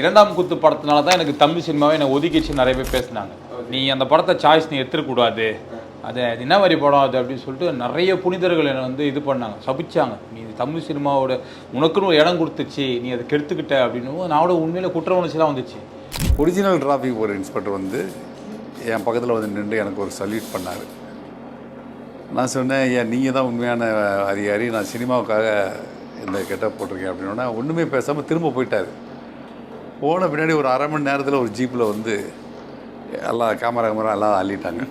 இரண்டாம் குத்து படத்தினால தான் எனக்கு தமிழ் சினிமாவை என்னை ஒதுக்கிச்சு நிறைய பேர் பேசினாங்க. நீ அந்த படத்தை சாய்ஸ் நீ எடுத்துடக்கூடாது. அது என்ன மாதிரி படம் அது அப்படின்னு சொல்லிட்டு நிறைய புனிதர்கள் என்னை வந்து இது பண்ணாங்க. சபிச்சாங்க. நீ தமிழ் சினிமாவோட உனக்குன்னு ஒரு இடம் கொடுத்துச்சு. நீ அதை கெடுத்துக்கிட்ட அப்படின்னு நானோட உண்மையில குற்ற உணர்ச்சி வந்துச்சு. ஒரிஜினல் டிராஃபிக் ஒரு இன்ஸ்பெக்டர் வந்து என் பக்கத்தில் வந்து நின்று எனக்கு ஒரு சல்யூட் பண்ணார். நான் சொன்னேன் ஏன் நீங்கள் தான் உண்மையான அதிகாரி. நான் சினிமாவுக்காக இந்த கெட்ட போட்டிருக்கேன் அப்படின்னா ஒன்றுமே பேசாமல் திரும்ப போயிட்டார். போன பின்னாடி ஒரு அரை மணி நேரத்தில் ஒரு ஜீப்பில் வந்து எல்லாம் கேமரா கேமரா எல்லாம் அள்ளிட்டாங்க.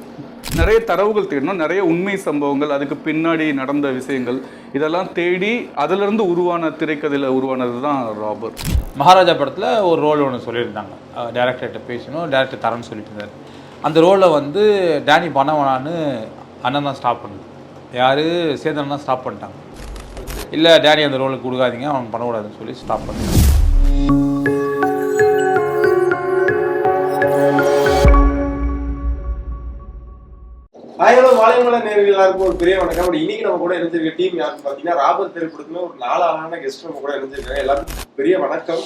நிறைய தரவுகள் தேடணும் நிறைய உண்மை சம்பவங்கள் அதுக்கு பின்னாடி நடந்த விஷயங்கள் இதெல்லாம் தேடி அதிலிருந்து உருவான திரைக்கதையில் உருவானது தான் ராபர் மகாராஜா படத்தில் ஒரு ரோல் ஒன்று சொல்லியிருந்தாங்க. டேரக்டர்கிட்ட பேசணும் டேரக்டர் தரேன்னு சொல்லிட்டு இருந்தார். அந்த ரோலில் வந்து டேனி பண்ண வேணான்னு அண்ணன் தான் ஸ்டாப் பண்ணுது. யார்? சேதன் தான் ஸ்டாப் பண்ணிட்டாங்க. இல்லை டேனி அந்த ரோலுக்கு கொடுக்காதீங்க அவன் பண்ணக்கூடாதுன்னு சொல்லி ஸ்டாப் பண்ணிட்டாங்க హాయ్ హలో வாழைமலை நேர்கள் எல்லாருக்கும் ஒரு பெரிய வணக்கம். இன்னைக்கு நம்ம கூட இணைஞ்சிருக்க டீம் யாருன்னு பாத்தீங்கன்னா ராபர் திரைப்படத்துல ஒரு நாலு அழகான கெஸ்ட் நம்ம கூட இணைஞ்சிருக்காங்க. எல்லாருக்கும் பெரிய வணக்கம்.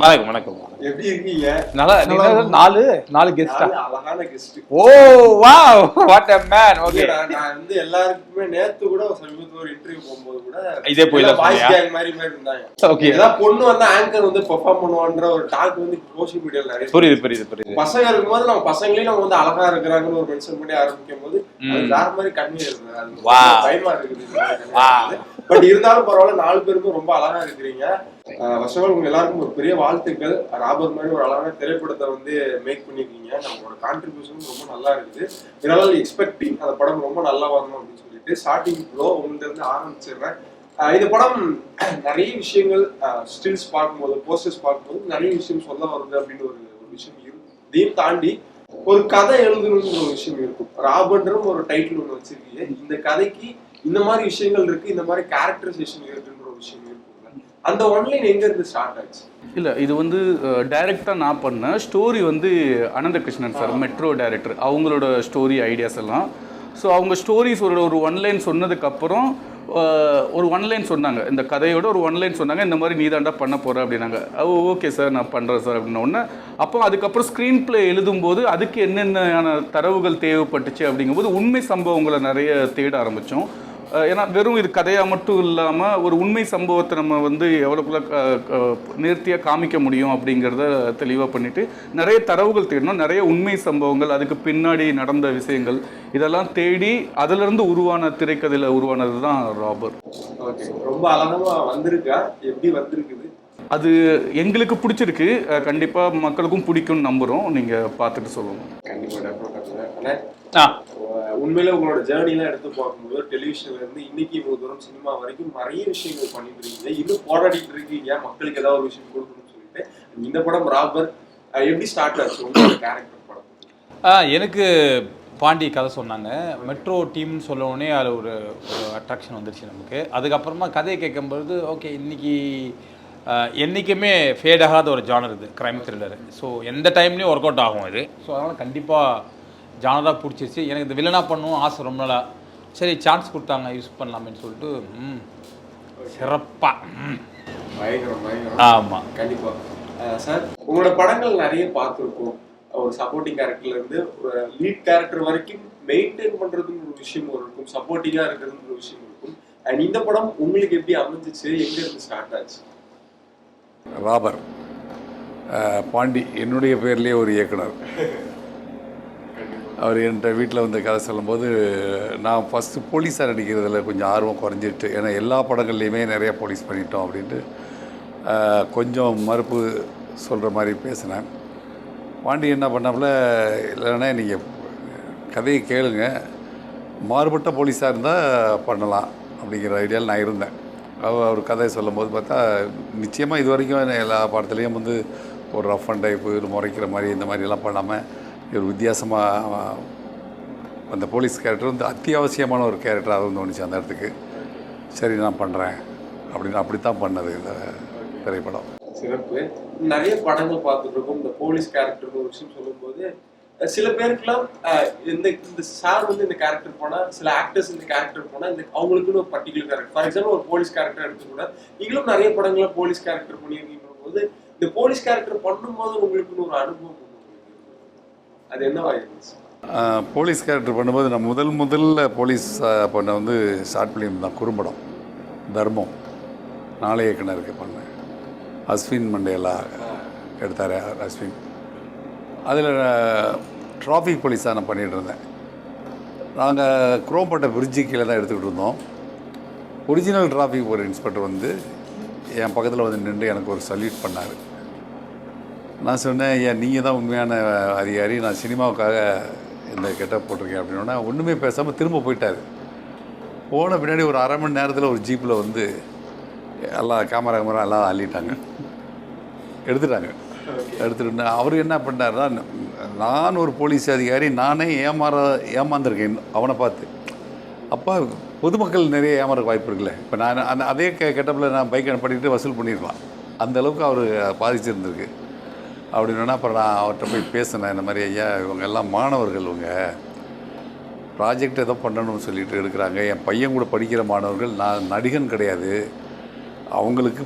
வணக்கம் வணக்கம். எப்படி இருக்கீங்க? நல்லா நீங்க நாலு நாலு கெஸ்டா அழகான guest oh wow what a man okay நான் வந்து எல்லாருக்குமே நேத்து கூட சமீபத்துல ஒரு இன்டர்வியூ போகும்போது கூட இதே போய் வாய்ஸ்? கேங் மாதிரி மாதிரி இருந்தாங்க. ஓகே ஏதாவது பொண்ணு வந்து ஆங்கர் வந்து பெர்ஃபார்ம் பண்ணுவான்ற ஒரு டாக் வந்து சோஷியல் மீடியால நிறைய புரியுது புரியுது புரியுது. பசங்க இருக்கும்போது நம்ம பசங்களையும் நம்ம வந்து அழகா இருக்கிறாங்கன்னு ஒரு மென்ஷன் பண்ணி ஆரம்பிக்கும் போது. வேற மாதிரி கண்ணு இருக்குது. பயமா பட் இருந்தாலும் பரவாயில்ல நாலு பேருக்கும் ரொம்ப அழகா இருக்கிறீங்க. வருஷங்கள் உங்க எல்லாருக்கும் ஒரு பெரிய வாழ்த்துக்கள். ராபர் மாதிரி ஒரு அழகான திரைப்படத்தை வந்து மேக் பண்ணிருக்கீங்க. நம்மளோட கான்ட்ரிபியூஷன் ரொம்ப நல்லா இருக்குது. இதனால எக்ஸ்பெக்டிங் அந்த படம் ரொம்ப நல்லா வரணும் அப்படின்னு சொல்லிட்டு ஸ்டார்டிங் ப்ரோ உங்கள்ட்ட இருந்து ஆரம்பிச்சிடுறேன். இந்த படம் நிறைய விஷயங்கள் ஸ்டில்ஸ் பார்க்கும்போது போஸ்டர்ஸ் பார்க்கும்போது நிறைய விஷயம் சொல்ல வருது அப்படின்னு ஒரு விஷயம் இதையும் தாண்டி ஒரு கதை எழுதணும்னு ஒரு விஷயம் இருக்கும். ராபர்ன்ற ஒரு டைட்டில் ஒன்று வச்சிருக்கீங்க. இந்த கதைக்கு இந்த மாதிரி விஷயங்கள் இருக்கு இந்த மாதிரி கேரக்டரைசேஷன் இருக்குன்ற ஒரு விஷயம் இருக்கும்ல. அந்த ஒன்லைன் எங்க இருந்து ஸ்டார்ட் ஆச்சு? இல்லை இது வந்து டைரக்டாக நான் பண்ணேன் ஸ்டோரி வந்து அனந்தகிருஷ்ணன் சார் மெட்ரோ டைரக்டர் அவங்களோட ஸ்டோரி ஐடியாஸ் எல்லாம். ஸோ அவங்க ஸ்டோரிஸ் ஒரு ஒரு ஒன்லைன் சொன்னதுக்கப்புறம் ஒரு ஒன்லைன் சொன்னாங்க. இந்த கதையோட ஒரு ஒன்லைன் சொன்னாங்க இந்த மாதிரி நீ தாண்டா பண்ண போகிற அப்படின்னாங்க. ஓ ஓகே சார் நான் பண்ணுறேன் சார் அப்படின்ன உடனே அப்போ அதுக்கப்புறம் ஸ்க்ரீன் ப்ளே எழுதும்போது அதுக்கு என்னென்ன தரவுகள் தேவைப்பட்டுச்சு அப்படிங்கும்போது உண்மை சம்பவங்களை நிறைய தேட ஆரம்பித்தோம் ஏன்னா வெறும் இது கதையாக மட்டும் இல்லாமல் ஒரு உண்மை சம்பவத்தை நம்ம வந்து எவ்வளோக்குள்ள நேர்த்தியாக காமிக்க முடியும் அப்படிங்கிறத தெளிவாக பண்ணிட்டு நிறைய தரவுகள் தேடணும் நிறைய உண்மை சம்பவங்கள் அதுக்கு பின்னாடி நடந்த விஷயங்கள் இதெல்லாம் தேடி அதிலிருந்து உருவான திரைக்கதையில் உருவானது தான் ராபர் ஓகே ரொம்ப அழகா வந்திருக்கா? எப்படி வந்திருக்குது? அது எங்களுக்கு பிடிச்சிருக்கு. அஹ் கண்டிப்பா மக்களுக்கும் பிடிக்கும்னு நம்புகிறோம் நீங்கள் பார்த்துட்டு சொல்லணும் கண்டிப்பா உண்மையில உங்களோட ஜேர்னிலாம் எடுத்து பார்க்கும்போது டெலிவிஷன்ல இருந்து இன்னைக்கு இவ்வளவு தூரம் சினிமா வரைக்கும் நிறைய விஷயங்கள் பண்ணிட்டு இருக்கீங்க இன்னும் போராடிட்டு இருக்கீங்க. மக்களுக்கு ஏதாவது ஒரு விஷயம் கொடுக்கணும்னு சொல்லிட்டு. இந்த படம் ராபர் எப்படி ஸ்டார்ட் ஆச்சு உங்களோட கேரக்டர் படம்? எனக்கு பாண்டி கதை சொன்னாங்க. மெட்ரோ டீம்னு சொல்ல உடனே அதில் ஒரு அட்ராக்ஷன் வந்துருச்சு நமக்கு. அதுக்கப்புறமா கதையை கேட்கும்பொழுது ஓகே இன்னைக்கு என்றைக்குமே ஃபேட் ஆகாத ஒரு ஜானர் இது க்ரைம் த்ரில்லர் ஸோ எந்த டைம்லேயும் ஒர்க் அவுட் ஆகும் இது. ஸோ அதனால் கண்டிப்பாக ஜானராக பிடிச்சிருச்சு. எனக்கு இந்த வில்லனாக பண்ணணும் ஆசை ரொம்ப நாளா. சரி சான்ஸ் கொடுத்தாங்க யூஸ் பண்ணலாமேன்னு சொல்லிட்டு ம் சிறப்பாக ம். பயங்கரம் பயங்கரம். ஆமாம் கண்டிப்பா. சார் உங்களோட படங்கள் நிறைய பார்த்துருக்கோம். ஒரு சப்போர்ட்டிங் கேரக்டர்ல இருந்து ஒரு லீட் கேரக்டர் வரைக்கும் மெயின்டைன் பண்றதுன்னு ஒரு விஷயம் ஒரு இருக்கும் சப்போர்ட்டிங்கா இருக்கிறதுன்னு ஒரு விஷயம் இருக்கும். அண்ட் இந்த படம் உங்களுக்கு எப்படி அமைஞ்சிச்சு? எங்க இருந்து ஸ்டார்ட் ஆச்சு? ராபர் பாண்டி என்னுடைய பேர்லேயே ஒரு இயக்குனர். அவர் என்கிட்ட வீட்டில் வந்து கதை சொல்லும்போது நான் ஃபஸ்ட்டு போலீஸாக நடிக்கிறதுல கொஞ்சம் ஆர்வம் குறைஞ்சிட்டு ஏன்னா எல்லா படங்கள்லையுமே நிறைய போலீஸ் பண்ணிட்டோம் அப்படின்ட்டு கொஞ்சம் மறுப்பு சொல்கிற மாதிரி பேசினேன். பாண்டி என்ன பண்ணாப்புல இல்லைன்னா நீங்கள் கதையை கேளுங்க. மாறுபட்ட போலீஸாக இருந்தால் பண்ணலாம் அப்படிங்கிற ஐடியாவில் நான் இருந்தேன். அவர் அவர் கதையை சொல்லும்போது பார்த்தா நிச்சயமாக இது வரைக்கும் எல்லா படத்துலேயும் வந்து ஒரு ரஃப் அண்ட் டைப்பு முறைக்கிற மாதிரி இந்த மாதிரிலாம் பண்ணாமல் ஒரு வித்தியாசமாக அந்த போலீஸ் கேரக்டர் வந்து அத்தியாவசியமான ஒரு கேரக்டராக வந்து தோணுச்சு அந்த இடத்துக்கு. சரி நான் பண்ணுறேன் அப்படின்னு அப்படி தான் பண்ணது இந்த திரைப்படம். சிறப்பு. நிறைய படங்கள் பார்த்துட்ருக்கோம். இந்த போலீஸ் கேரக்டர் ஒரு விஷயம் சொல்லும்போது சில பேருக்குலாம் இந்த இந்த சார் வந்து இந்த கேரக்டர் போனால் சில ஆக்டர்ஸ் இந்த கேரக்டர் போனால் இந்த அவங்களுக்குன்னு ஒரு பர்டிகுலர் கேரக்டர் ஃபார் எக்ஸாம்பிள் ஒரு போலீஸ் கேரக்டர் எடுத்துக்கூட நீங்களும் நிறைய படங்கள்ல போலீஸ் கேரக்டர் பண்ணியிருக்கீங்க போது இந்த போலீஸ் கேரக்டர் பண்ணும்போது உங்களுக்குன்னு ஒரு அனுபவம் அது என்னவா இருந்துச்சு? போலீஸ் கேரக்டர் பண்ணும்போது நான் முதல் முதல்ல போலீஸ் பண்ண வந்து ஷார்ட் ஃபிலிம் தான் குறும்படம் தர்மம். நாளைய கிணறுக்கு பண்ணேன். அஸ்வின் மண்டேலா எடுத்தார் அஸ்வின். அதில் டிராஃபிக் போலீஸாக நான் பண்ணிகிட்டு இருந்தேன். நாங்கள் குரோம்பட்டை பிரிட்ஜு கீழே தான் எடுத்துக்கிட்டு இருந்தோம். ஒரிஜினல் டிராஃபிக் ஒரு இன்ஸ்பெக்டர் வந்து என் பக்கத்தில் வந்து நின்று எனக்கு ஒரு சல்யூட் பண்ணார். நான் சொன்னேன் ஏன் நீங்கள் தான் உண்மையான அதிகாரி. நான் சினிமாவுக்காக இந்த கெட்டப் போட்டிருக்கேன். அப்படின்னா ஒன்றுமே பேசாமல் திரும்ப போயிட்டார். போன பின்னாடி ஒரு அரை மணி நேரத்தில் ஒரு ஜீப்பில் வந்து எல்லாம் கேமரா கேமரா எல்லாம் அள்ளிட்டாங்க. எடுத்துட்டாங்க. எடுத்துட்டு அவர் என்ன பண்ணாருன்னா நான் ஒரு போலீஸ் அதிகாரி. நானே ஏமாற ஏமாந்துருக்கேன் அவனை பார்த்து. அப்போ பொதுமக்கள் நிறைய ஏமாற வாய்ப்பு இருக்குல்ல. இப்போ நான் அந்த அதே கெ கெட்டப்பில் நான் பைக் பண்ணிட்டு வசூல் பண்ணிடலாம். அந்தளவுக்கு அவர் பாதிச்சிருந்திருக்கு. அப்படின்னா அப்புறம் நான் அவர்கிட்ட போய் பேசினேன் இந்த மாதிரி ஐயா இவங்க எல்லாம் மாணவர்கள் இவங்க. ப்ராஜெக்ட் ஏதோ பண்ணணும்னு சொல்லிட்டு எடுக்கிறாங்க என் பையன் கூட படிக்கிற மாணவர்கள் நான் நடிகன் கிடையாது. அவங்களுக்கு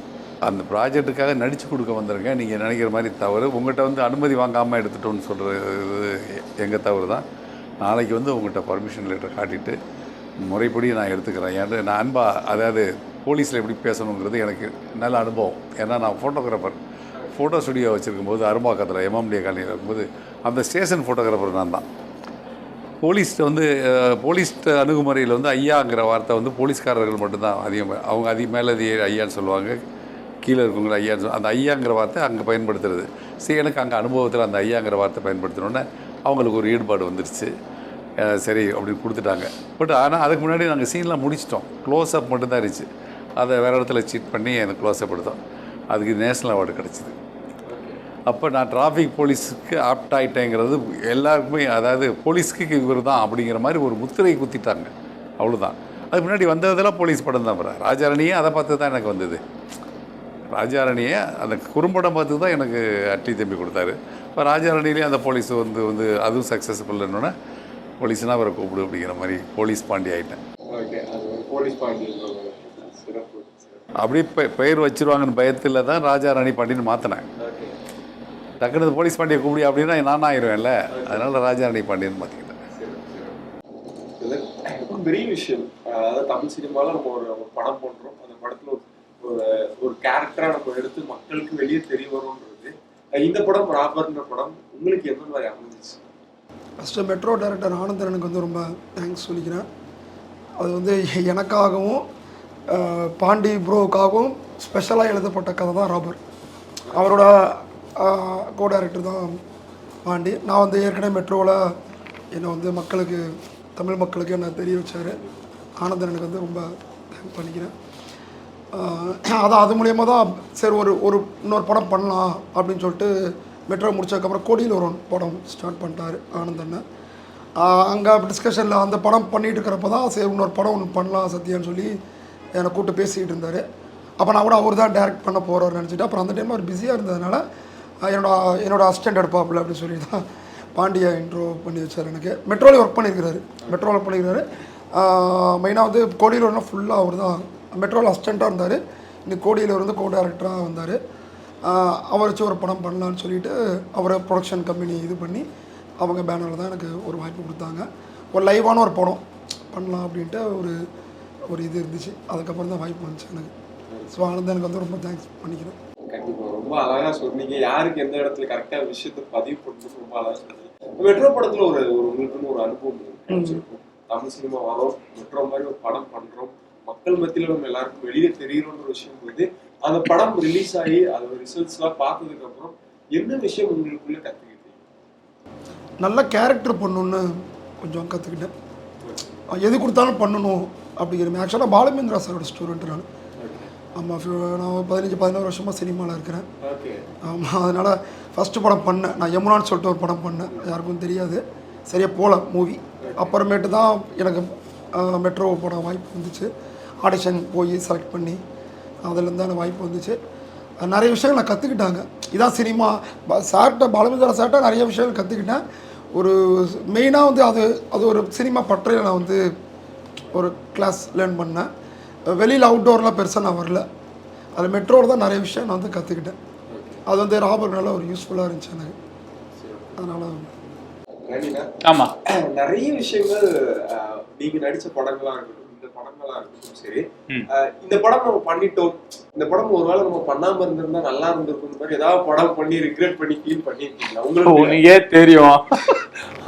அந்த ப்ராஜெக்ட்டுக்காக நடித்து கொடுக்க வந்திருக்கேன். நீங்கள் நினைக்கிற மாதிரி தவறு. உங்கள்கிட்ட வந்து அனுமதி வாங்காமல் எடுத்துட்டோன்னு சொல்கிறது எங்கள் தவறு தான். நாளைக்கு வந்து உங்கள்கிட்ட பர்மிஷன் லெட்டர் காட்டிட்டு முறைப்படி நான் எடுத்துக்கிறேன். ஏன்னா நான் அன்பா அதாவது போலீஸில் எப்படி பேசணுங்கிறது எனக்கு நல்ல அனுபவம். ஏன்னா நான் ஃபோட்டோகிராஃபர் ஃபோட்டோ ஸ்டுடியோ வச்சுருக்கும் போது அரும்பாக்கத்தில் எம்எம்டிஏ காலனியில் இருக்கும்போது அந்த ஸ்டேஷன் ஃபோட்டோகிராஃபர் நான் தான். போலீஸ்ட்டு வந்து போலீஸ் அணுகுமுறையில் வந்து ஐயாங்கிற வார்த்தை வந்து போலீஸ்காரர்கள் மட்டும்தான் அதிகம். அவங்க அதிக மேலதிக ஐயான்னு சொல்லுவாங்க. கீழே இருக்கவங்கள ஐயான்னு சொல்லுவாங்க அந்த ஐயாங்கிற வார்த்தை அங்கே பயன்படுத்துறது. சரி எனக்கு அங்கே அனுபவத்தில் அந்த ஐயாங்கிற வார்த்தை பயன்படுத்தினோடனே அவங்களுக்கு ஒரு ஈடுபாடு வந்துருச்சு. சரி அப்படின்னு கொடுத்துட்டாங்க. பட் ஆனால் அதுக்கு முன்னாடி நாங்கள் சீன்லாம் முடிச்சிட்டோம். க்ளோஸ் அப் மட்டும்தான் இருந்துச்சு. அதை வேறு இடத்துல சீட் பண்ணி எனக்கு க்ளோஸ் அப் எடுத்தோம். அதுக்கு நேஷ்னல் அவார்டு கிடச்சிது. அப்போ நான் டிராஃபிக் போலீஸுக்கு ஆப்ட் ஆகிட்டேங்கிறது எல்லாருக்குமே அதாவது போலீஸ்க்கு இவர் தான் அப்படிங்கிற மாதிரி ஒரு முத்திரை குத்திட்டாங்க. அவ்வளோதான் அதுக்கு முன்னாடி வந்ததெல்லாம் போலீஸ் படம் தான் வர ராஜாரணியே அதை பார்த்து தான் எனக்கு வந்தது. ராஜாரணியே அந்த குறும்படம் பார்த்து தான் எனக்கு அட்லி தம்பி கொடுத்தாரு. இப்போ ராஜாரணிலேயே அந்த போலீஸ் வந்து வந்து அதுவும் சக்ஸஸ்ஃபுல்லுன்னொன்னே போலீஸ்னால் அவரை கூப்பிடு அப்படிங்கிற மாதிரி போலீஸ் பாண்டி ஆகிட்டேன் ஓகே அது போலீஸ் பாண்டியன்ற பெ பெயர் வச்சிருவாங்கன்னு பயத்தில் தான் ராஜாராணி பாண்டின்னு மாற்றினேன் டக்குனு இந்த போலீஸ் பாண்டியை கூப்பிடி அப்படின்னா நான் ஆயிடுவேன்ல அதனால ராஜாராணி பாண்டியன்னு மாற்றிக்கிட்டேன் பெரிய விஷயம் அதாவது தமிழ் சினிமாவில் நம்ம ஒரு படம் பண்றோம் அந்த படத்துல ஒரு ஒரு ஒரு கேரக்டரா நம்ம எடுத்து மக்களுக்கு வெளியே தெரிய வரும்ன்றது. இந்த படம் ராபர்ன்ற படம் உங்களுக்கு எந்த மாதிரி அமைஞ்சிச்சு? ஃபஸ்ட்டு மெட்ரோ டைரக்டர் ஆனந்தரனுக்கு வந்து ரொம்ப தேங்க்ஸ் சொல்லிக்கிறேன். அது வந்து எனக்காகவும் பாண்டி ப்ரோவுக்காகவும் ஸ்பெஷலாக எழுதப்பட்ட கதை தான் ராபர். அவரோட கோ டைரக்டர் தான் பாண்டி. நான் வந்து ஏற்கனவே மெட்ரோவில் என்னை வந்து மக்களுக்கு தமிழ் மக்களுக்கு என்ன தெரிய வச்சார். எனக்கு வந்து ரொம்ப தேங்க் பண்ணிக்கிறேன். அதான் அது மூலியமாக தான் சரி ஒரு ஒரு இன்னொரு படம் பண்ணலாம் அப்படின்னு சொல்லிட்டு மெட்ரோ முடிச்சதுக்கப்புறம் கோடியில் ஒரு படம் ஸ்டார்ட் பண்ணிட்டாரு ஆனந்தண்ண அங்கே டிஸ்கஷனில் அந்த படம் பண்ணிகிட்டு இருக்கிறப்ப தான் சரி இன்னொரு படம் ஒன்று பண்ணலாம் சத்யான்னு சொல்லி என்னை கூப்பிட்டு பேசிக்கிட்டு இருந்தார். அப்போ நான் கூட அவர் தான் டேரக்ட் பண்ண போகிறாரு நினச்சிட்டு அப்புறம் அந்த டைம் அவர் பிஸியாக இருந்ததுனால என்னோட என்னோட அசிஸ்டன்ட் எடுப்பாப்புல அப்படின்னு சொல்லி தான் பாண்டியா இன்ட்ரோ பண்ணி வச்சார் எனக்கு. மெட்ரோவில் ஒர்க் பண்ணியிருக்கிறாரு மெட்ரோவில் ஒர்க் பண்ணியிருக்காரு மெயினாக வந்து கோடியில் ஃபுல்லாக அவர் தான். மெட்ரோவில் அசிஸ்டண்ட்டாக இருந்தார். இன்னைக்கு கோடியில் வந்து கோ டேரக்டராக வந்தார். அவர் வச்சு ஒரு படம் பண்ணலான்னு சொல்லிட்டு அவரை ப்ரொடக்ஷன் கம்பெனி இது பண்ணி அவங்க பேனரில் தான் எனக்கு ஒரு வாய்ப்பு கொடுத்தாங்க. ஒரு லைவான ஒரு படம் பண்ணலாம் அப்படின்ட்டு ஒரு ஒரு இது இருந்துச்சு. அதுக்கப்புறம் தான் வாய்ப்பு வந்துச்சு எனக்கு. ஸோ ஆனந்த் வந்து ரொம்ப தேங்க்ஸ் பண்ணிக்கிறேன். கண்டிப்பா. ரொம்ப அழகா சொன்னீங்க. யாருக்கு எந்த இடத்துல கரெக்டா விஷயத்தை பதிவு பண்ணுறது ரொம்ப அழகா சொன்னீங்க. மெட்ரோ படத்துல ஒரு ஒரு உங்களுக்குன்னு ஒரு அனுபவம் தமிழ் சினிமா வரோம். மெட்ரோ மாதிரி ஒரு படம் பண்றோம். மக்கள் மத்தியில நம்ம எல்லாருக்கும் வெளியே தெரியணுன்ற விஷயம் போது அந்த படம் ரிலீஸ் ஆகி அதோட ரிசல்ட்ஸ் எல்லாம் பார்த்ததுக்கு அப்புறம் என்ன விஷயம் உங்களுக்குள்ள கத்துக்கிட்டீங்க? நல்ல கேரக்டர் பண்ணணுன்னு கொஞ்சம் கற்றுக்கிட்டேன் எது கொடுத்தாலும் பண்ணணும். அப்படிங்கிற ஆக்சுவலாக பாலமேந்திரா சாரோட ஸ்டூடெண்ட் நான் ஆமாம் நான் பதினஞ்சு பதினோரு வருஷமாக சினிமாவில் இருக்கிறேன். ஆமாம் அதனால் ஃபஸ்ட்டு படம் பண்ணேன். நான் யமுனான்னு சொல்லிட்டு ஒரு படம் பண்ணேன். யாருக்கும் தெரியாது. சரியாக போகல மூவி அப்புறமேட்டு தான் எனக்கு மெட்ரோ படம் வாய்ப்பு வந்துச்சு. ஆடிஷன் போய் செலக்ட் பண்ணி அதுலேருந்து அந்த வாய்ப்பு வந்துச்சு. நிறைய விஷயங்கள் நான் கற்றுக்கிட்டாங்க இதான் சினிமா. சார்கிட்ட பாலமேந்திரா சார்கிட்ட நிறைய விஷயங்கள் கற்றுக்கிட்டேன் ஒரு மெயினாக வந்து அது அது ஒரு சினிமா பற்றையில் நான் வந்து ஒரு கிளாஸ் லேர்ன் பண்ணேன். வெளியில் அவுட்டோர்லாம் பெருசாக நான் வரல. அது மெட்ரோவில் தான் நிறைய விஷயம் நான் வந்து கற்றுக்கிட்டேன் அது வந்து ராபர் நல்ல ஒரு யூஸ்ஃபுல்லாக இருந்துச்சு எனக்கு. அதனால் கண்டிப்பா ஆமா. நிறைய விஷயங்கள் அஹ், நீங்க நடிச்ச படங்களா இருக்கட்டும் இந்த படங்களா இருக்கட்டும் சரி. இந்த படம் நம்ம பண்ணிட்டோம். இந்த படம் ஒருவேளை நம்ம பண்ணாம இருந்திருந்தா நல்லா இருந்திருக்கும் மாதிரி ஏதாவது படம் பண்ணி ரிக்ரெட் பண்ணி ஃபீல் பண்ணிருக்கீங்களா? உங்களுக்கு தெரியும்.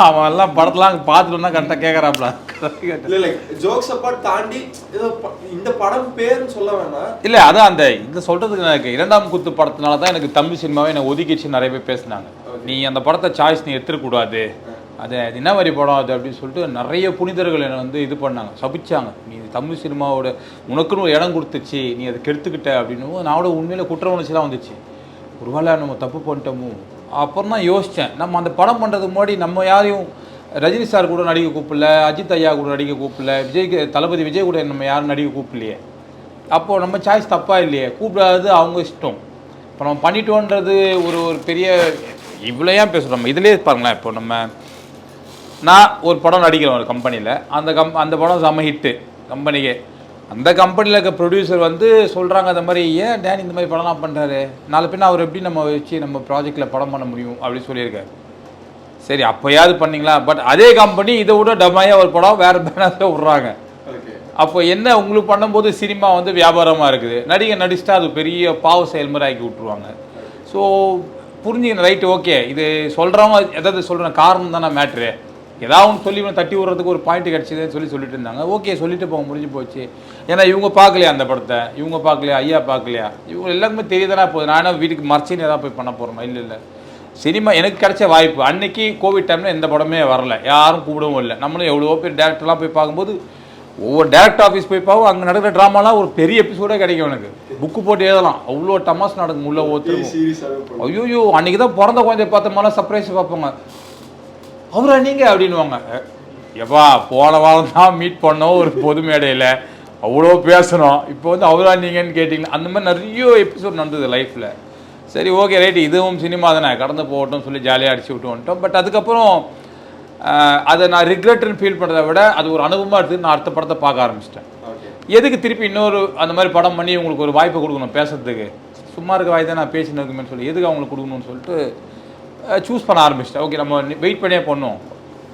அவன் எல்லாம் படத்தெல்லாம் பார்த்துட்டு கரெக்டாக கேட்குறாப்ல இல்ல இல்ல ஜோக்ஸ் அப்பார்ட் தாண்டி இந்த படம் பேருன்னு சொல்ல வேணாம். இல்லை அதான் அந்த இந்த சொல்கிறதுக்கு எனக்கு இரண்டாம் குத்து படத்தினால தான் எனக்கு தமிழ் சினிமாவை என்னை ஒதுக்கிச்சு நிறைய பேர் பேசினாங்க. நீ அந்த படத்தை சாய்ஸ் நீ எடுத்துக்கூடாது அது அது என்ன மாதிரி படம் அது அப்படின்னு சொல்லிட்டு நிறைய புனிதர்கள் என்னை வந்து இது பண்ணாங்க. சபிச்சாங்க. நீ தமிழ் சினிமாவோட உனக்குன்னு ஒரு இடம் கொடுத்துச்சு நீ அதை கெடுத்துக்கிட்ட அப்படின்னு நானோட உண்மையில குற்ற உணர்ச்சி தான் வந்துச்சு. ஒருவேளை நம்ம தப்பு பண்ணிட்டோமோ? அப்புறம் தான் யோசித்தேன் நம்ம அந்த படம் பண்ணுறது முன்னாடி நம்ம யாரையும் ரஜினி சார் கூட நடிக்க கூப்பிடல அஜித் ஐயா கூட நடிக்க கூப்பிடல விஜய் தளபதி விஜய் கூட நம்ம யாரும் நடிக்க கூப்பிடலையே. அப்போது நம்ம சாய்ஸ் தப்பாக இல்லையே. கூப்பிடாதது அவங்க இஷ்டம். இப்போ நம்ம பண்ணிட்டோன்றது ஒரு ஒரு பெரிய இவ்வளோ ஏன் பேசுகிறோம் நம்ம? இதுலேயே பாருங்களேன் இப்போ நம்ம நான் ஒரு படம் நடிக்கிறேன் ஒரு கம்பெனியில் அந்த கம் அந்த படம் செம்ம ஹிட்டு கம்பெனிக்கே அந்த கம்பெனியில் இருக்க ப்ரொடியூசர் வந்து சொல்கிறாங்க அந்த மாதிரி ஏன் டேன் இந்த மாதிரி படம்லாம் பண்ணுறாரு நாலு பின்ன அவர் எப்படி நம்ம வச்சு நம்ம ப்ராஜெக்டில் படம் பண்ண முடியும்? அப்படின்னு சொல்லியிருக்காரு. சரி அப்போயாவது பண்ணீங்களா? பட் அதே கம்பெனி இதை விட டமையாக ஒரு படம் வேறு பேனர்ஸில் விட்றாங்க. அப்போ என்ன உங்களுக்கு பண்ணும்போது சினிமா வந்து வியாபாரமாக இருக்குது? நடிகை நடிச்சிட்டா அது பெரிய பாவ செயல்முறை ஆக்கி விட்ருவாங்க ஸோ புரிஞ்சுக்கணும் ரைட்டு ஓகே. இது சொல்கிறவங்க எதாவது சொல்கிற காரணம் தானே மேட்ரு. ஏதாவது ஒன்று சொல்லி தட்டி விடுறதுக்கு ஒரு பாயிண்ட் கிடச்சிதுன்னு சொல்லி சொல்லிட்டு இருந்தாங்க. ஓகே சொல்லிட்டு போக முடிஞ்சு போச்சு. ஏன்னா இவங்க பார்க்கலையா அந்த படத்தை? இவங்க பார்க்கலையா? ஐயா பார்க்கலையா? இவங்க எல்லாருக்குமே தெரியுதானே போகுது நான் என்ன வீட்டுக்கு மறைச்சின்னு ஏதாவது போய் பண்ண போகிறோமா இல்லை இல்லை. சினிமா எனக்கு கிடைச்ச வாய்ப்பு. அன்னைக்கு கோவிட் டைமில் எந்த படமே வரல. யாரும் கூப்பிடவும் இல்லை. நம்மளும் எவ்வளவோ பேர் டேரக்டர்லாம் போய் பார்க்கும்போது ஒவ்வொரு டேரக்டர் ஆஃபீஸ் போய் பார்ப்போம். அங்கே நடக்கிற ட்ராமாலாம் ஒரு பெரிய எபிசோடே கிடைக்கும் எனக்கு. புக்கு போட்டு எழுதலாம். அவ்வளோ டமாஸ் நடக்கும். உள்ள சீரியஸாவே ஐயோ அன்னைக்கு தான் பிறந்த குழந்தைய பார்த்த சர்ப்ரைஸ் பார்ப்போங்க. அவரா நீங்கள் அப்படின்னுவாங்க. எப்பா போன வாரம் தான் மீட் பண்ணோம் ஒரு பொது மேடையில். அவ்வளோ பேசணும். இப்போ வந்து அவரா நீங்கன்னு கேட்டிங்களா அந்த மாதிரி நிறைய எபிசோட் நடந்தது லைஃப்பில் சரி ஓகே ரைட் இதுவும் சினிமா தானே. கடந்து போகட்டும் சொல்லி ஜாலியாக அடிச்சு விட்டு வந்துட்டோம். பட் அதுக்கப்புறம் அதை நான் ரிக்ரெட்னு ஃபீல் பண்ணுறதை விட அது ஒரு அனுபவமாக எடுத்து நான் அடுத்த படத்தை பார்க்க ஆரம்பிச்சிட்டேன். எதுக்கு திருப்பி இன்னொரு அந்த மாதிரி படம் பண்ணி உங்களுக்கு ஒரு வாய்ப்பு கொடுக்கணும் பேசுறதுக்கு? சும்மா இருக்க வாய் தான் நான் பேசினு இருக்குமேன்னு சொல்லி. எதுக்கு அவங்களுக்கு கொடுக்கணும்னு சொல்லிட்டு சூஸ் பண்ண ஆரம்பிச்சிட்டேன். ஓகே நம்ம வெயிட் பண்ணியே பண்ணோம்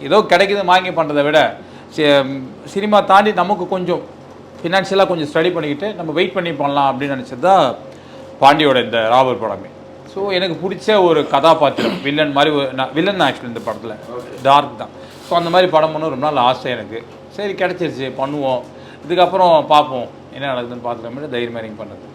ஏதோ கிடைக்குது வாங்கி பண்ணுறதை விட சி- சினிமா தாண்டி நமக்கு கொஞ்சம் ஃபினான்ஷியலாக கொஞ்சம் ஸ்டடி பண்ணிக்கிட்டு நம்ம வெயிட் பண்ணி பண்ணலாம் அப்படின்னு நினச்சது தான் பாண்டியோட இந்த ராபர் படமே. ஸோ எனக்கு பிடிச்ச ஒரு கதாபாத்திரம் வில்லன் மாதிரி ஒரு நான் வில்லன் ஆக்சுவலி இந்த படத்தில். டார்க் தான். ஸோ அந்த மாதிரி படம் பண்ண ரொம்ப நாள் ஆசை எனக்கு. சரி கிடச்சிருச்சு பண்ணுவோம். இதுக்கப்புறம் பார்ப்போம். என்ன நடக்குதுன்னு பார்க்குற மாதிரி தைரியமாக பண்ணது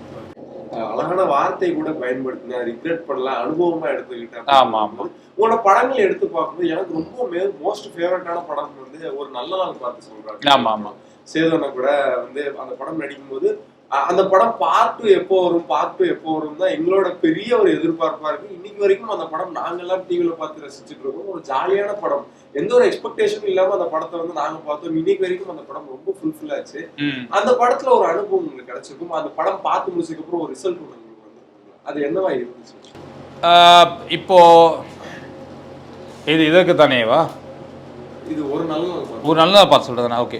அழகான வார்த்தை கூட பயன்படுத்தின ரிக்ரெட் பண்ணல அனுபவமா எடுத்துக்கிட்டேன் ஆமா, ஆமா. உங்களோட படங்கள் எடுத்து பார்க்கும்போது எனக்கு ரொம்ப மோஸ்ட் ஃபேவரட்டான படம் வந்து ஒரு நல்ல நாள் பார்த்து சொல்றாங்க ஆமா, ஆமா. சேதனை கூட வந்து அந்த படம் நடிக்கும்போது அந்த படம் பார்ட் டூ எப்போ வரும்? பார்ட் டூ எப்போ வரும் தான் எங்களோட பெரிய ஒரு எதிர்பார்ப்பா இருக்கு. இன்னைக்கு வரைக்கும் அந்த படம் நாங்கெல்லாம் டிவியில பார்த்து ரசிச்சுட்டு இருக்கோம். ஒரு ஜாலியான படம். எந்த ஒரு எக்ஸ்பெக்டேஷனும் இல்லாம அந்த படத்தை வந்து நாங்க பார்த்தோம். இன்னைக்கு வரைக்கும் அந்த படம் ரொம்ப ஃபுல்ஃபில் ஆச்சு. அந்த படத்துல ஒரு அனுபவம் உங்களுக்கு கிடைச்சிருக்கும். அந்த படம் பார்த்து முடிச்சதுக்கு அப்புறம் ஒரு ரிசல்ட் ஒன்று அது என்னவா இருந்துச்சு? ஆஹ் இப்போ இது இதற்கு தானேவா இது ஒரு நல்ல. ஒரு நல்ல பார்த்து சொல்கிறேன் ஓகே.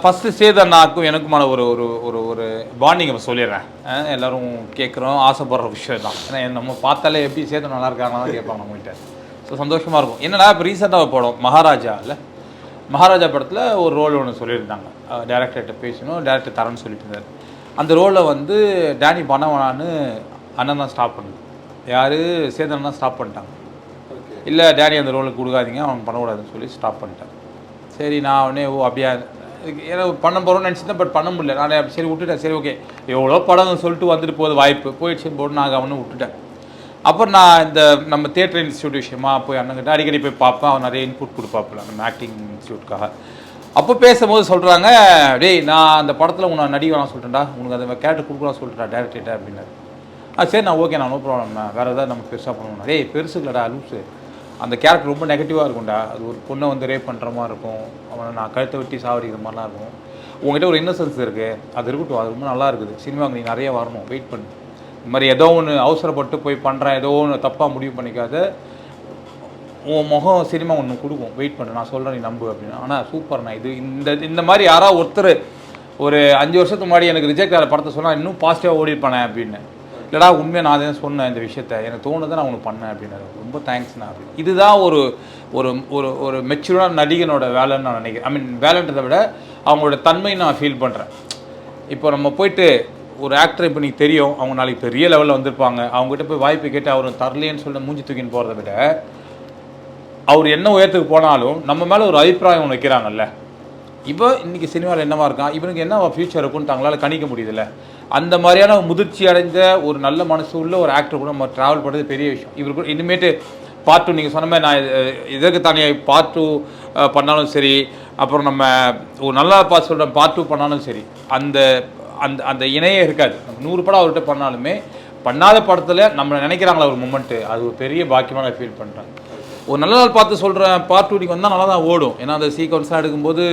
ஃபஸ்ட்டு சேதண்ணாக்கும் எனக்குமான ஒரு ஒரு ஒரு ஒரு பாண்டிங் இப்போ சொல்லிடுறேன். எல்லாரும் கேட்குறோம் ஆசைப்படுற விஷயம் தான் ஏன்னா நம்ம பார்த்தாலே எப்படி சேதன் நல்லா இருக்காங்க தான் கேட்பாங்க நம்மகிட்ட. ஸோ சந்தோஷமாக இருக்கும். என்னடா இப்போ ரீசெண்டாக படம் மகாராஜா இல்லை? மகாராஜா படத்தில் ஒரு ரோல் ஒன்று சொல்லியிருந்தாங்க. டேரக்டர்கிட்ட பேசணும் டேரக்டர் தரேன்னு சொல்லிட்டு இருந்தார். அந்த ரோலை வந்து டேனி பண்ண வேணான்னு அண்ணன் தான் ஸ்டாப் பண்ணுது. யார்? சேதன் தான் ஸ்டாப் பண்ணிட்டாங்க. இல்லை டேடி அந்த ரோலுக்கு கொடுக்காதீங்க அவன் பண்ணக்கூடாதுன்னு சொல்லி ஸ்டாப் பண்ணிட்டேன் சரி நான் உடனே ஓ அப்படியா? ஏன்னா பண்ண போகிறோம்னு நினச்சிருந்தேன் பட் பண்ண முடியல. நான் அப்படி சரி விட்டுட்டேன். சரி ஓகே. எவ்வளோ படம் சொல்லிட்டு வந்துட்டு போகுது வாய்ப்பு. போயிடுச்சு போட்டு நான் அவனு விட்டுட்டேன். அப்புறம் நான் இந்த நம்ம தேட்டர் இன்ஸ்டியூட் விஷயமா போய் அண்ணங்கிட்ட அடிக்கடி போய் பார்ப்பேன். அவன் நிறைய இன்புட் கொடுப்பாப்புல நம்ம ஆக்டிங் இன்ஸ்டியூட்காக அப்போ பேசும்போது சொல்கிறாங்க டேய் நான் அந்த படத்தில் உன்னை நடிக்க சொல்லிட்டேன்டா. உனக்கு அந்த கேரக்டர் கொடுக்கலாம் சொல்லிட்டா டேரக்டர்கிட்ட அப்படின்னாரு. ஆ சரி நான் ஓகே நான் நோ ப்ராப்ளம் வேறு ஏதாவது நம்ம பெருசாக பண்ணுவோம் டேய் பெருசு லூஸு அந்த கேரக்டர் ரொம்ப நெகட்டிவாக இருக்கும்டா. அது ஒரு பொண்ணை வந்து ரேப் பண்ணுற மாதிரி இருக்கும். அவனை நான் கழுத்தை வெட்டி சாவடிக்கிற மாதிரிலாம் இருக்கும். உங்ககிட்ட ஒரு இன்னசென்ஸ் இருக்குது அது இருக்கட்டும். அது ரொம்ப நல்லா இருக்குது. சினிமாவுக்கு நீ நிறைய வரணும். வெயிட் பண்ணு. இந்த மாதிரி ஏதோ ஒன்று அவசரப்பட்டு போய் பண்ணுறேன் ஏதோ ஒன்று தப்பாக முடிவு பண்ணிக்காத. உன் முகம் சினிமா ஒன்று கொடுக்கும். வெயிட் பண்ணு. நான் சொல்கிறேன் நீ நம்பு அப்படின்னு. ஆனால் சூப்பர்ண்ணா இது இந்த இந்த மாதிரி யாராவது ஒருத்தர் ஒரு அஞ்சு வருஷத்துக்கு முன்னாடி எனக்கு ரிஜெக்ட் ஆகிற படத்தை சொன்னால் இன்னும் பாசிட்டிவாக ஓடிருப்பானே அப்படின்னு. இல்லைடா உண்மையாக நான் தான் சொன்னேன் இந்த விஷயத்த. எனக்கு தோணுதை நான் உனக்கு பண்ணேன் அப்படின்னாரு. ரொம்ப தேங்க்ஸ்ண்ணா அப்படி. இதுதான் ஒரு ஒரு ஒரு ஒரு மெச்சூரான நடிகனோட வேலைன்னு நான் நினைக்கிறேன். ஐ மீன் வேலைன்றதை விட அவங்களோட தன்மை நான் ஃபீல் பண்ணுறேன் இப்போ நம்ம போயிட்டு ஒரு ஆக்டர் இப்போ நீக்கு தெரியும். அவங்க நாளைக்கு பெரிய லெவலில் வந்திருப்பாங்க. அவங்ககிட்ட போய் வாய்ப்பு கேட்டு அவர் தரலையேன்னு சொல்லிட்டு மூஞ்சி தூக்கின்னு போகிறத விட அவர் என்ன உயரத்துக்கு போனாலும் நம்ம மேலே ஒரு அபிப்பிராயம் ஒன்று வைக்கிறாங்கல்ல. இப்போ இன்னைக்கு சினிமாவில் என்னவா இருக்கான்? இவனுக்கு என்ன ஃப்யூச்சர் இருக்குன்னு தங்களால் கணிக்க முடியுதுல்ல. அந்த மாதிரியான முதிர்ச்சி அடைந்த ஒரு நல்ல மனசு உள்ள ஒரு ஆக்டர் கூட நம்ம ட்ராவல் பண்ணுறது பெரிய விஷயம். இவர் கூட இனிமேட்டு பார்ட் டூ நீங்கள் சொன்ன மாதிரி நான் இதற்கு தனியாக பார்ட் டூ பண்ணாலும் சரி அப்புறம் நம்ம ஒரு நல்லா பார்த்து சொல்கிறேன் பார்ட் டூ பண்ணாலும் சரி அந்த அந்த அந்த இணையே இருக்காது. நூறு படம் அவர்கிட்ட பண்ணாலுமே பண்ணாத படத்தில் நம்ம நினைக்கிறாங்களா ஒரு மூமெண்ட்டு அது ஒரு பெரிய பாக்கியமாக நான் ஃபீல் பண்ணுறாங்க ஒரு நல்ல நாள் பார்த்து சொல்கிறேன் பார்ட் டூ நீங்கள் வந்தால் நல்லா தான் ஓடும். ஏன்னா அந்த சீக்வன்ஸ்லாம் எடுக்கும்போது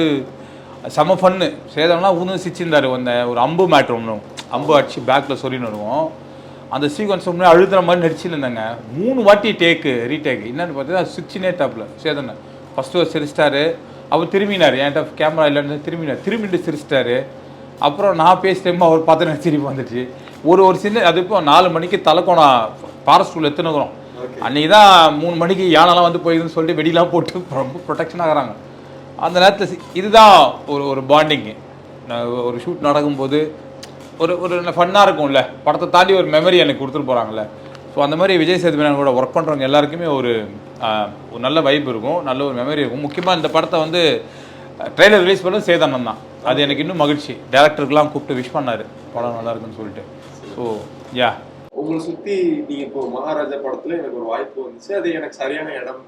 செம ஃபன்னு சேதம்லாம் ஊந்து சிச்சிருந்தார் அந்த ஒரு அம்பு மேட்ரு ஒன்று அம்பு அடிச்சு பேக்கில் சொல்லின்னு வருவோம். அந்த சீக்வன்ஸ் முன்னாடி அழுத்துற மாதிரி நடிச்சுருந்தாங்க மூணு வாட்டி டேக்கு ரீடேக் என்னன்னு பார்த்தீங்கன்னா சிக்ஸ்டினே டாப்பில் சேதன் ஃபஸ்ட்டு ஒரு சிரிச்சிட்டாரு. அவர் திரும்பினார். என்கிட்ட கேமரா இல்லைன்னு திரும்பினார். திரும்பிட்டு சிரிச்சிட்டாரு. அப்புறம் நான் பேசிட்டேமோ அவர் பார்த்து எனக்கு சிரிப்பு வந்துச்சு. ஒரு ஒரு சின்ன அது இப்போ நாலு மணிக்கு தலைக்கோணம் ஃபாரஸ்ட் ஸ்கூல் எத்தனுக்குறோம் அன்றைக்கி தான் மூணு மணிக்கு யானைலாம் வந்து போயிதுன்னு சொல்லிட்டு வெடிலாம் போட்டு ரொம்ப ப்ரொடெக்ஷன் ஆகுறாங்க. அந்த நேரத்தில் இதுதான் ஒரு ஒரு பாண்டிங்கு ஒரு ஷூட் நடக்கும்போது ஒரு ஒரு ஃபன்னாக இருக்கும்ல. படத்தை தாண்டி ஒரு மெமரி எனக்கு கொடுத்துட்டு போகிறாங்கல்ல ஸோ அந்த மாதிரி விஜய் சேதுபதி கூட ஒர்க் பண்ணுறவங்க எல்லாருக்குமே ஒரு ஒரு நல்ல வைப் இருக்கும் நல்ல ஒரு மெமரி இருக்கும். முக்கியமாக இந்த படத்தை வந்து ட்ரெய்லர் ரிலீஸ் பண்ணது சேதண்ணன் தான். அது எனக்கு இன்னும் மகிழ்ச்சி. டேரக்டருக்குலாம் கூப்பிட்டு விஷ் பண்ணார். படம் நல்லா இருக்குன்னு சொல்லிட்டு. ஸோ யா உங்களை சுற்றி நீங்கள் இப்போ மகாராஜா படத்தில் எனக்கு ஒரு வாய்ப்பு வந்துச்சு. அது எனக்கு சரியான இடம்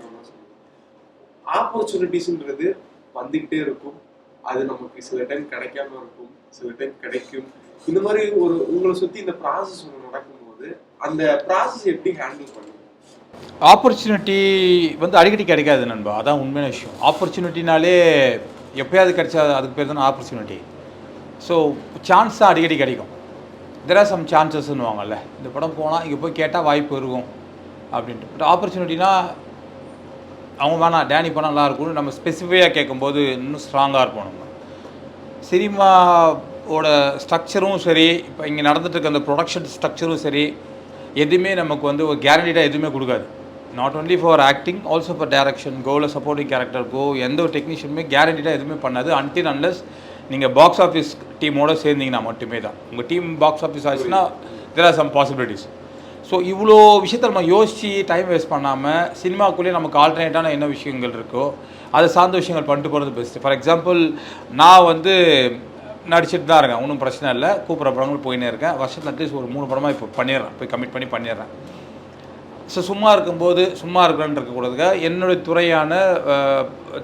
ஆப்பர்ச்சுனிட்டிஸ்ன்றது வந்துக்கிட்டே இருக்கும். அது நமக்கு சில டைம் கிடைக்காம இருக்கும். சில டைம் கிடைக்கும். இந்த மாதிரி ஒரு உங்களை சுத்தி இந்த ப்ராசஸ் ஒன்று நடக்கும்போது அந்த ப்ராசஸ் எப்படி ஹேண்டில் பண்ணுங்க ஆப்பர்ச்சுனிட்டி வந்து அடிக்கடி கிடைக்காது நண்பா. அதான் உண்மையான விஷயம். ஆப்பர்ச்சுனிட்டினாலே எப்பயாவது கிடைச்சா அதுக்கு பேர் தானே ஆப்பர்ச்சுனிட்டி ஸோ சான்ஸ் தான் அடிக்கடி கிடைக்கும். தெர் ஆர் சம் சான்சஸ்ன்னுவாங்கல்ல இந்த படம் போனால் இங்கே போய் கேட்டால் வாய்ப்பு இருக்கும் அப்படின்ட்டு. பட் ஆப்பர்ச்சுனிட்டினா அவங்க வேணாம் டேனி படம் நல்லா இருக்கும்னு நம்ம ஸ்பெசிஃபையாக கேட்கும்போது இன்னும் ஸ்ட்ராங்காக இருப்போம் நம்ம ஓட ஸ்ட்ரக்சரும் சரி இப்போ இங்கே நடந்துட்டுருக்க அந்த ப்ரொடக்ஷன் ஸ்ட்ரக்சரும் சரி எதுவுமே நமக்கு வந்து ஒரு கேரண்டீடாக எதுவுமே கொடுக்காது. Not only for acting also for direction கோவில் சப்போர்ட்டிங் கேரக்டர் கோ எந்த ஒரு டெக்னீஷியனுமே கேரண்டீடாக எதுவுமே பண்ணாது அன்டில் அன்லஸ் நீங்கள் பாக்ஸ் ஆஃபீஸ் டீமோட சேர்ந்தீங்கன்னா மட்டுமே தான் உங்கள் டீம் பாக்ஸ் ஆஃபீஸ் ஆச்சுன்னா there are some possibilities so இவ்வளோ விஷயத்த நம்ம யோசித்து டைம் வேஸ்ட் பண்ணாமல் சினிமாக்குள்ளேயே நமக்கு ஆல்டர்னேட்டான என்ன விஷயங்கள் இருக்கோ அதை சார்ந்த விஷயங்கள் பண்ணிட்டு போகிறது பெஸ்ட்டு ஃபார் எக்ஸாம்பிள் நான் வந்து நடிச்சிட்டு தான் இருக்கேன். ஒன்றும் பிரச்சனை இல்லை. கூப்பிட்ற படங்கள் போயினே இருக்கேன். வருஷத்தில் அட்லீஸ்ட் ஒரு மூணு படமாக இப்போ பண்ணிடுறேன். போய் கமிட் பண்ணி பண்ணிடுறேன். ஸோ சும்மா இருக்கும்போது சும்மா இருக்கிறேன்னு இருக்கக்கூடாதுக்காக என்னுடைய துறையான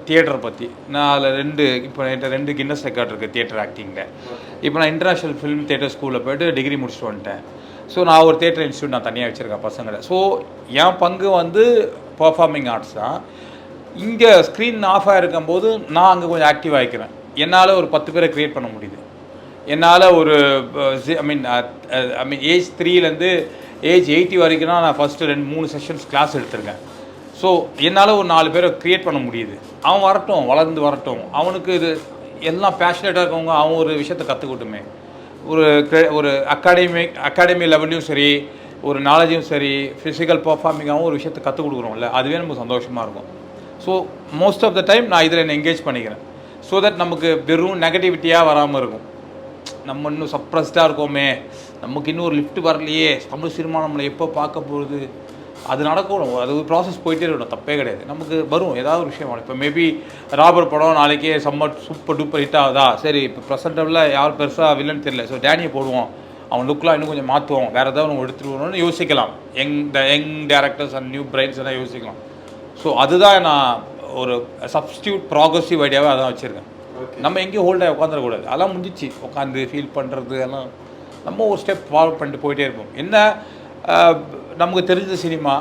தியேட்டரை பற்றி நான் அதில் ரெண்டு இப்போ என்கிட்ட ரெண்டு கின்னஸ் ரெக்கார்ட் இருக்குது தியேட்டர் ஆக்டிங்கில் இப்போ நான் இன்டர்நேஷ்னல் ஃபிலிம் தியேட்டர் ஸ்கூலில் போயிட்டு டிகிரி முடிச்சுட்டு வந்துட்டேன். ஸோ நான் ஒரு தியேட்டர் இன்ஸ்டியூட் நான் தனியாக வச்சுருக்கேன் பசங்களை. ஸோ என் பங்கு வந்து பர்ஃபார்மிங் ஆர்ட்ஸ் தான். இங்கே ஸ்க்ரீன் ஆஃப் ஆகிருக்கும்போது நான் அங்கே கொஞ்சம் ஆக்டிவ் ஆகிக்கிறேன் என்னால் ஒரு பத்து பேரை க்ரியேட் பண்ண முடியுது. என்னால் ஒரு I mean I mean age த்ரீலேருந்து age eighty வரைக்கும்னா நான் ஃபஸ்ட்டு ரெண்டு மூணு செஷன்ஸ் கிளாஸ் எடுத்திருக்கேன். ஸோ என்னால் ஒரு நாலு பேரை க்ரியேட் பண்ண முடியுது. அவன் வரட்டும் வளர்ந்து வரட்டும். அவனுக்கு இது எல்லாம் பேஷனேட்டாக இருக்கவங்க அவன் ஒரு விஷயத்த கற்றுக்கட்டுமே ஒரு ஒரு அகாடமிக் அகாடமி லெவல்லையும் சரி ஒரு நாலேஜும் சரி ஃபிசிக்கல் பர்ஃபார்மிங்காகவும் ஒரு விஷயத்தை கற்றுக் கொடுக்குறோம்ல அதுவே நமக்கு சந்தோஷமாக இருக்கும். So most of the time நான் இதில் என்ன என்கேஜ் பண்ணிக்கிறேன். ஸோ தட் நமக்கு வெறும் நெகட்டிவிட்டியாக வராமல் இருக்கும். நம்ம இன்னும் சப்ரஸ்டாக இருக்கோமே. நமக்கு இன்னும் ஒரு லிஃப்ட் வரலையே. தமிழ் சினிமா நம்மளை எப்போ பார்க்க போகுது? அது நடக்கணும் அது ஒரு ப்ராசஸ் போயிட்டே இருக்கணும். தப்பே கிடையாது. நமக்கு வரும். ஏதாவது ஒரு விஷயம் வரும். இப்போ மேபி ராபர் படம் நாளைக்கே செம்ம சூப்பர் டூப்பர் ஹிட் ஆகுதா? சரி இப்போ ப்ரெசென்டபிளில் யார் பெருசாக வில்லன் தெரியல. ஸோ டேனியை போடுவோம். அவன் லுக்லாம் இன்னும் கொஞ்சம் மாற்றுவோம் வேறு ஏதாவது ஒன்று எடுத்துருவோம்னு யோசிக்கலாம். Young the young directors and new brains எல்லாம் யோசிக்கலாம். ஸோ அதுதான் நான் ஒரு சப்ஸ்டியூட் ப்ராக்ரஸிவ் ஐடியாவே அதான் வச்சுருக்கேன். நம்ம எங்கேயும் ஹோல்டாக உட்காந்துடக்கூடாது அதெல்லாம் முடிஞ்சிச்சு. உட்காந்து ஃபீல் பண்ணுறது எல்லாம் நம்ம ஒரு ஸ்டெப் ஃபாலோ பண்ணிட்டு போயிட்டே இருப்போம். என்ன நமக்கு தெரிஞ்ச சினிமா.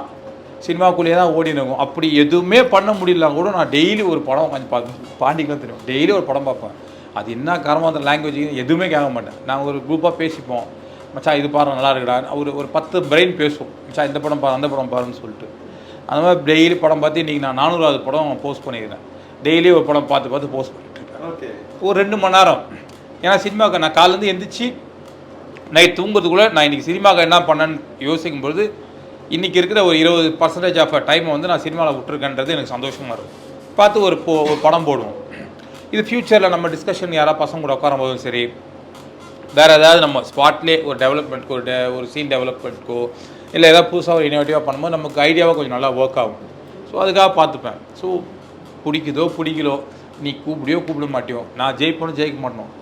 சினிமாக்குள்ளேயே தான் ஓடினு இருக்கும். அப்படி எதுவுமே பண்ண முடியலனா கூட நான் டெய்லி ஒரு படம் உட்காந்து பார்ப்பேன் பாண்டிக்கெலாம் தெரியும். டெய்லி ஒரு படம் பார்ப்பேன். அது என்ன காரணமாக அந்த லாங்குவேஜ் எதுவுமே கேட்க மாட்டேன். நாங்கள் ஒரு குரூப்பாக பேசிப்போம். மச்சான் இது பாரு நல்லா இருக்குடா. ஒரு ஒரு பத்து பிரெயின் பேசுவோம் மச்சான் இந்த படம் பாரு அந்த படம் பாருன்னு சொல்லிட்டு. அந்த மாதிரி டெய்லி படம் பார்த்து இன்றைக்கி நான் நானூறாவது படம் போஸ்ட் பண்ணிக்கிறேன் டெய்லி ஒரு படம் பார்த்து பார்த்து போஸ்ட் பண்ணிட்டு இருக்கேன். ஓகே ஒரு ரெண்டு மணி நேரம். ஏன்னா சினிமாவுக்கு நான் காலேருந்து எந்திரிச்சு நைட் தூங்குறதுக்குள்ளே நான் இன்றைக்கி சினிமாவுக்கு என்ன பண்ணேன்னு யோசிக்கும் பொழுது இன்றைக்கி இருக்கிற ஒரு இருபது பர்சன்டேஜ் ஆஃப் டைமை வந்து நான் சினிமாவில் விட்டுருக்கேன்றது எனக்கு சந்தோஷமாக இருக்கும். பார்த்து ஒரு போ ஒரு படம் போடுவோம். இது ஃப்யூச்சரில் நம்ம டிஸ்கஷன் யாராவது பசங்க கூட உட்காரும் போதும் சரி வேறு ஏதாவது நம்ம ஸ்பாட்லேயே ஒரு டெவலப்மெண்ட்க்கோ ஒரு சீன் டெவலப்மெண்ட்க்கோ இல்லை ஏதாவது புதுசாக ஒரு இனோவேட்டிவாக பண்ணும்போது நமக்கு ஐடியாவாக கொஞ்சம் நல்லா ஒர்க் ஆகும். ஸோ அதுக்காக பார்த்துப்பேன். ஸோ பிடிக்குதோ பிடிக்கலோ நீ கூப்பிடியோ கூப்பிட மாட்டியோ நான் ஜெயிப்பணும் ஜெயிக்க மாட்டோம்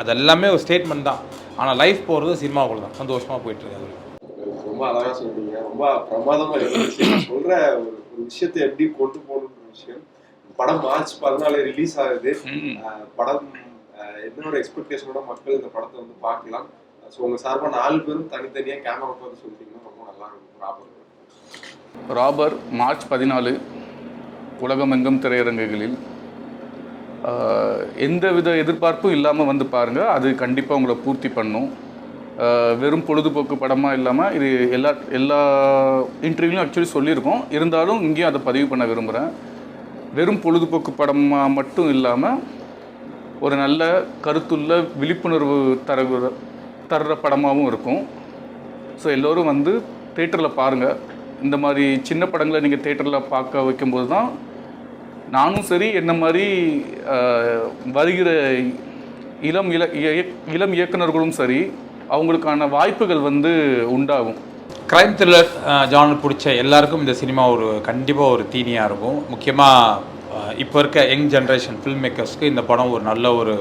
அதெல்லாமே ஒரு ஸ்டேட்மெண்ட் தான். ஆனால் லைஃப் போகிறது சினிமாவுக்குள்ள தான். சந்தோஷமாக போயிட்டுருக்கு அது ரொம்ப அழகா சொல்றீங்க ரொம்ப பிரமாதமா இருந்துச்சு சொல்ற ஒரு விஷயத்தை எப்படி கொண்டு போகணுன்ற விஷயம். படம் மார்ச் பதினாலு ரிலீஸ் ஆகுது. படம் அஹ் என்ன ஒரு எக்ஸ்பெக்டேஷனோட மக்கள் இந்த படத்தை வந்து பார்க்கலாம். ஸோ உங்கள் சார்பாக நாலு பேரும் தனித்தனியாக கேமரா பார்த்து சொல்லிட்டீங்கன்னா ரொம்ப நல்லா இருக்கும். ராபர் மார்ச் பதினாலு உலகமெங்கும் திரையரங்குகளில் எந்த எந்தவித எதிர்பார்ப்பும் இல்லாமல் வந்து பாருங்கள் அது கண்டிப்பாக உங்களை பூர்த்தி பண்ணும். வெறும் பொழுதுபோக்கு படமாக இல்லாமல் இது எல்லா எல்லா இன்டர்வியூலையும் ஆக்சுவலி சொல்லியிருக்கோம். இருந்தாலும் இங்கேயும் அதை பதிவு பண்ண விரும்புகிறேன் வெறும் பொழுதுபோக்கு படமாக மட்டும் இல்லாமல் ஒரு நல்ல கருத்துள்ள விழிப்புணர்வு தர தர்ற படமாகவும் இருக்கும். ஸோ எல்லோரும் வந்து தேட்டரில் பாருங்கள் இந்த மாதிரி சின்ன படங்களை நீங்கள் தேட்டரில் பார்க்க வைக்கும்போது தான் நானும் சரி என்ன மாதிரி வருகிற இளம் இள இளம் இயக்குனர்களும் சரி அவங்களுக்கான வாய்ப்புகள் வந்து உண்டாகும். க்ரைம் த்ரில்லர் ஜானல் பிடிச்ச எல்லாருக்கும் இந்த சினிமா ஒரு கண்டிப்பாக ஒரு தீனியாக இருக்கும். முக்கியமாக இப்போ இருக்க யங் ஜென்ரேஷன் ஃபில்ம் மேக்கர்ஸ்க்கு இந்த படம் ஒரு நல்ல ஒரு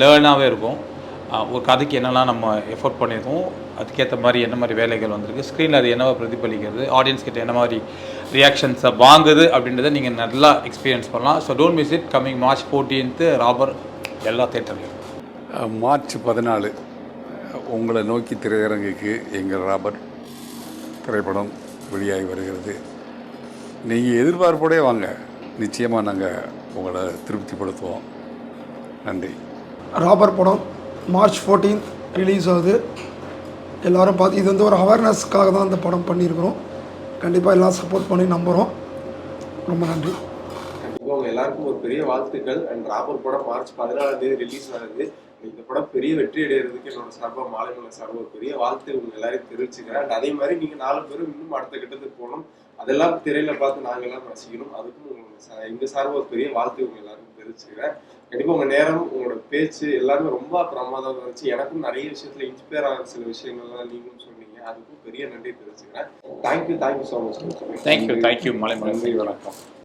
லேர்னாகவே இருக்கும். ஒரு கதைக்கு என்னெல்லாம் நம்ம எஃபோர்ட் பண்ணியிருக்கோம் அதுக்கேற்ற மாதிரி என்ன மாதிரி வேலைகள் வந்திருக்கு. ஸ்க்ரீனில் அது என்னவா பிரதிபலிக்கிறது? ஆடியன்ஸ் கிட்ட என்ன மாதிரி ரியாக்ஷன்ஸை வாங்குது அப்படின்றத நீங்கள் நல்லா எக்ஸ்பீரியன்ஸ் பண்ணலாம். So don't miss it coming March fourteenth Robber எல்லா தேட்டர்லையும் மார்ச் பதினாலு உங்களை நோக்கி திரையரங்குக்கு எங்கள் ராபர்ட் திரைப்படம் வெளியாகி வருகிறது. நீங்கள் எதிர்பார்ப்போடே வாங்க. நிச்சயமாக நாங்கள் உங்களை திருப்திப்படுத்துவோம். நன்றி. ராபர் படம் மார்ச் 14th ரிலீஸ் ஆகுது. எல்லோரும் பார்த்து இது வந்து ஒரு அவேர்னஸ்க்காக தான் இந்த படம் பண்ணியிருக்கிறோம். கண்டிப்பாக எல்லாம் சப்போர்ட் பண்ணி நம்புகிறோம் ரொம்ப நன்றி. உங்கள் எல்லாருக்கும் ஒரு பெரிய வாழ்த்துக்கள். அண்ட் ராபர் படம் மார்ச் பதினாலாம் தேதி ரிலீஸ் ஆகுது. இந்த படம் பெரிய வெற்றி அடைகிறதுக்கு என்னோட மாலை மாலைமலை சார்பாக ஒரு பெரிய வாழ்த்து உங்கள் எல்லாரையும் தெரிவிச்சுக்கிறேன். அண்ட் அதே மாதிரி நீங்கள் நாலு பேரும் இன்னும் அடுத்த கட்டத்துக்கு போகணும். அதெல்லாம் திரையில பார்த்து நாங்கள் எல்லாம் ரசிக்கணும். அதுக்கும் உங்கள் எங்கள் எங்க ஒரு பெரிய வாழ்த்து உங்கள் எல்லாருக்கும் தெரிவிச்சுக்கிறேன். கண்டிப்பா உங்க நேரம் உங்களோட பேச்சு எல்லாமே ரொம்ப பிரமாதம் இருந்துச்சு. எனக்கும் நிறைய விஷயத்துல இன்ஸ்பயர் ஆகிற சில விஷயங்கள்லாம் நீங்களும் சொன்னீங்க. அதுக்கும் பெரிய நன்றி தெரிவிச்சுக்கிறேன். Thank you thank you so much thank you thank you மலை நன்றி வணக்கம்.